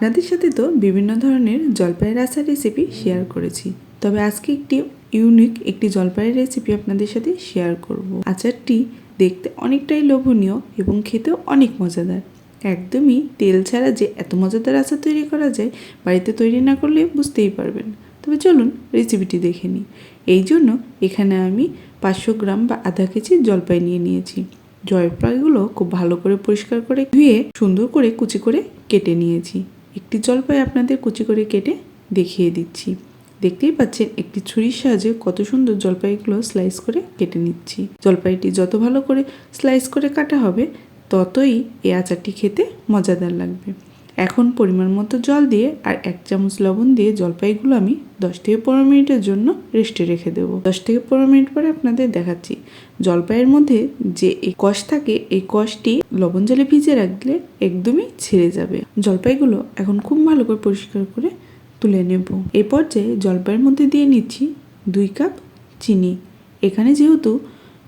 আপনাদের সাথে তো বিভিন্ন ধরনের জলপাইয়ের আচার রেসিপি শেয়ার করেছি। তবে আজকে একটি ইউনিক একটি জলপাইয়ের রেসিপি আপনাদের সাথে শেয়ার করব। আচারটি দেখতে অনেকটাই লোভনীয় এবং খেতেও অনেক মজাদার। একদমই তেল ছাড়া যে এত মজাদার আচার তৈরি করা যায়, বাড়িতে তৈরি না করলে বুঝতেই পারবেন তবে চলুন রেসিপিটি দেখে নিই। এই জন্য এখানে আমি পাঁচশো গ্রাম বা আধা কেজি জলপাই নিয়ে নিয়েছি। জলপাইগুলো খুব ভালো করে পরিষ্কার করে ধুয়ে সুন্দর করে কুচি করে কেটে নিয়েছি। একটি জলপাই আপনাদের কুচি করে কেটে দেখিয়ে দিচ্ছি। দেখতেই পাচ্ছেন, একটি ছুরির সাহায্যে কত সুন্দর জলপাইগুলো স্লাইস করে কেটে নিচ্ছি। জলপাইটি যত ভালো করে স্লাইস করে কাটা হবে, ততই এই আচারটি খেতে মজাদার লাগবে। এখন পরিমাণ মতো জল দিয়ে আর এক চামচ লবণ দিয়ে জলপাইগুলো আমি দশ থেকে পনেরো মিনিটের জন্য রেস্টে রেখে দেবো। দশ থেকে পনেরো মিনিট পরে আপনাদের দেখাচ্ছি। জলপাইয়ের মধ্যে যে এই কষ থাকে, এই কষটি লবণ জলে ভিজে রাখলে একদমই ছেড়ে যাবে। জলপাইগুলো এখন খুব ভালো করে পরিষ্কার করে তুলে নেব। এই পর্যায়ে জলপাইয়ের মধ্যে দিয়ে নিচ্ছি দুই কাপ চিনি। এখানে যেহেতু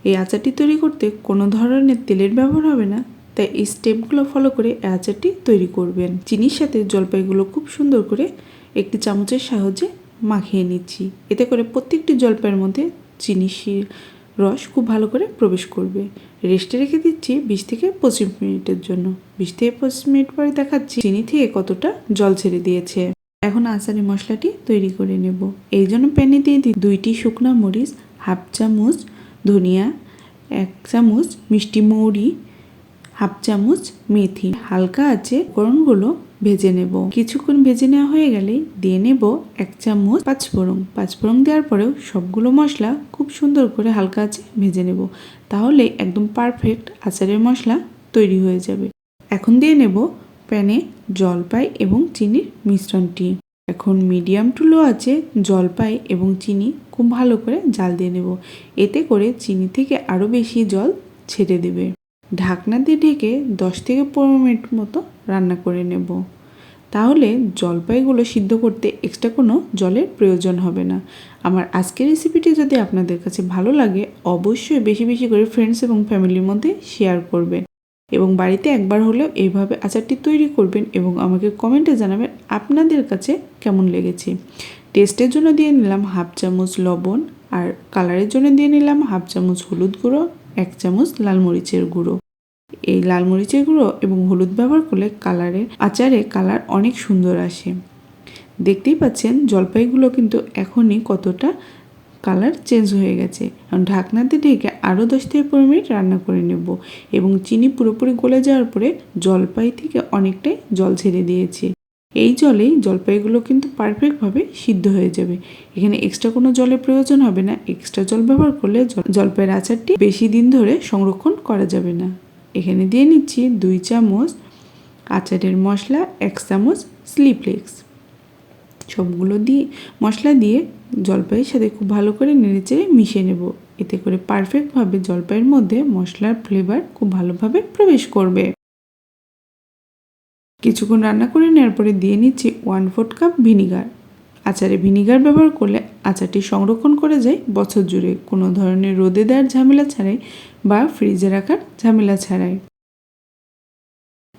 এই আচারটি তৈরি করতে কোনো ধরনের তেলের ব্যবহার হবে না তাই এই স্টেপগুলো ফলো করে আচারটি তৈরি করবেন। চিনির সাথে জলপাইগুলো খুব সুন্দর করে একটি চামচের সাহায্যে মাখিয়ে নিচ্ছি। এতে করে প্রত্যেকটি জলপাইয়ের মধ্যে চিনি শি- রস খুব ভালো করে প্রবেশ করবে। রেস্টে রেখে দিচ্ছি বিশ থেকে পঁচিশ মিনিটের জন্য। বিশ থেকে পঁচিশ মিনিট পরে দেখাচ্ছি চিনি থেকে কতটা জল ছেড়ে দিয়েছে। এখন আচারি মশলাটি তৈরি করে নেব। এই জন্য প্যানে দিয়ে দিই দুইটি শুকনা মরিচ, হাফ চামচ ধনিয়া, এক চামচ মিষ্টি মৌরি হাফ চামচ মেথি হালকা আছে ফোড়নগুলো ভেজে নেব। কিছুক্ষণ ভেজে নেওয়া হয়ে গেলে দিয়ে নেব এক চামচ পাঁচফোড়ন। পাঁচফোড়ন দেওয়ার পরেও সবগুলো মশলা খুব সুন্দর করে হালকা আছে ভেজে নেব। তাহলে একদম পারফেক্ট আচারের মশলা তৈরি হয়ে যাবে। এখন দিয়ে নেব প্যানে জলপাই এবং চিনির মিশ্রণটি। এখন মিডিয়াম টু লো আছে জলপাই এবং চিনি খুব ভালো করে জাল দিয়ে নেব। এতে করে চিনি থেকে আরও বেশি জল ছেড়ে দেবে। ঢাকনা দিয়ে ঢেকে দশ থেকে পনেরো মিনিট মতো রান্না করে নেব। তাহলে জলপাইগুলো সিদ্ধ করতে এক্সট্রা কোনো জলের প্রয়োজন হবে না। আমার আজকের রেসিপিটি যদি আপনাদের কাছে ভালো লাগে, অবশ্যই বেশি বেশি করে ফ্রেন্ডস এবং ফ্যামিলির মধ্যে শেয়ার করবেন। এবং বাড়িতে একবার হলেও এইভাবে আচারটি তৈরি করবেন এবং আমাকে কমেন্টে জানাবেন আপনাদের কাছে কেমন লেগেছে। টেস্টের জন্য দিয়ে নিলাম হাফ চামচ লবণ আর কালারের জন্য দিয়ে নিলাম হাফ চামচ হলুদ গুঁড়ো, এক চামচ লাল মরিচের গুঁড়ো। এই লাল মরিচের গুঁড়ো এবং হলুদ ব্যবহার করলে কালারের আচারে কালার অনেক সুন্দর আসে। দেখতেই পাচ্ছেন জলপাইগুলো কিন্তু এখনই কতটা কালার চেঞ্জ হয়ে গেছে। এখন ঢাকনাতে ঢেকে আরও দশ থেকে পনেরো মিনিট রান্না করে নেব এবং চিনি পুরোপুরি গলে যাওয়ার পরে জলপাই থেকে অনেকটাই জল ছেড়ে দিয়েছে। এই জলেই জলপাইগুলো কিন্তু পারফেক্টভাবে সিদ্ধ হয়ে যাবে। এখানে এক্সট্রা কোনো জলের প্রয়োজন হবে না। এক্সট্রা জল ব্যবহার করলে জল- জলপাইয়ের আচারটি বেশি দিন ধরে সংরক্ষণ করা যাবে না। এখানে দিয়ে নিচ্ছি দুই চামচ আচারের মশলা, এক চামচ স্লিপলেক্স সবগুলো দিয়ে, মশলা দিয়ে জলপাইয়ের সাথে খুব ভালো করে নেড়েচেড়ে মিশিয়ে নেব। এতে করে পারফেক্টভাবে জলপাইয়ের মধ্যে মশলার ফ্লেভার খুব ভালোভাবে প্রবেশ করবে। কিছুক্ষণ রান্না করে নেওয়ার পরে দিয়ে নিচ্ছি ওয়ান ফোর্থ কাপ ভিনিগার। আচারে ভিনিগার ব্যবহার করলে আচারটি সংরক্ষণ করে যায়। বছর জুড়ে কোনো ধরনের রোদে দেওয়ার ঝামেলা ছাড়াই বা ফ্রিজে রাখার ঝামেলা ছাড়াই।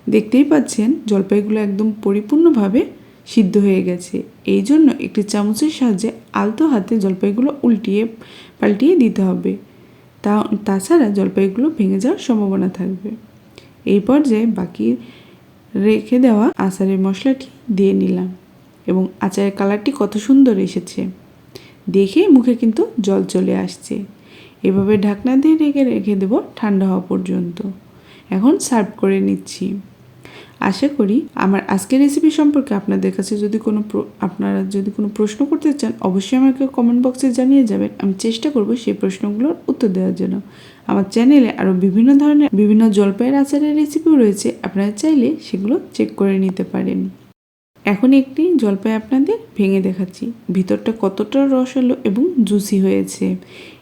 দেখতেই পাচ্ছেন, জলপাইগুলো একদম পরিপূর্ণভাবে সিদ্ধ হয়ে গেছে। এই জন্য একটি চামচের সাহায্যে আলতো হাতে জলপাইগুলো উল্টিয়ে পাল্টিয়ে দিতে হবে। তা, তাছাড়া জলপাইগুলো ভেঙে যাওয়ার সম্ভাবনা থাকবে। এই পর্যায়ে বাকি রেখে দেওয়া আচারের মশলাটি দিয়ে নিলাম এবং আচারের কালারটি কত সুন্দর এসেছে। দেখেই মুখে কিন্তু জল চলে আসছে। এভাবে ঢাকনা দিয়ে রেখে রেখে দেবো ঠান্ডা হওয়া পর্যন্ত। এখন সার্ভ করে নিচ্ছি। আশা করি আমার আজকের রেসিপি সম্পর্কে আপনাদের কাছে যদি কোনো আপনারা যদি কোনো প্রশ্ন করতে চান, অবশ্যই আমাকে কমেন্ট বক্সে জানিয়ে যাবেন। আমি চেষ্টা করব সেই প্রশ্নগুলোর উত্তর দেওয়ার জন্য। আমার চ্যানেলে আরও বিভিন্ন ধরনের, বিভিন্ন জলপাইয়ের আচারের রেসিপিও রয়েছে। আপনারা চাইলে সেগুলো চেক করে নিতে পারেন। এখন একটি জলপাই আপনাদের ভেঙে দেখাচ্ছি। ভিতরটা কতটা রসালো এবং জুসি হয়েছে।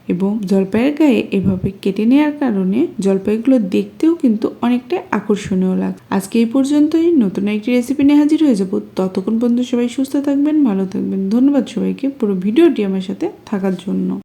এবং জলপাইয়ের গায়ে এভাবে কেটে নেওয়ার কারণে জলপাইগুলো দেখতেও কিন্তু অনেকটা আকর্ষণীয় লাগ আজকে এই পর্যন্তই। নতুন একটি রেসিপি নিয়ে হাজির হয়ে যাব। ততক্ষণ পর্যন্ত সবাই সুস্থ থাকবেন, ভালো থাকবেন। ধন্যবাদ সবাইকে। পুরো ভিডিওটি আমার সাথে থাকার জন্য।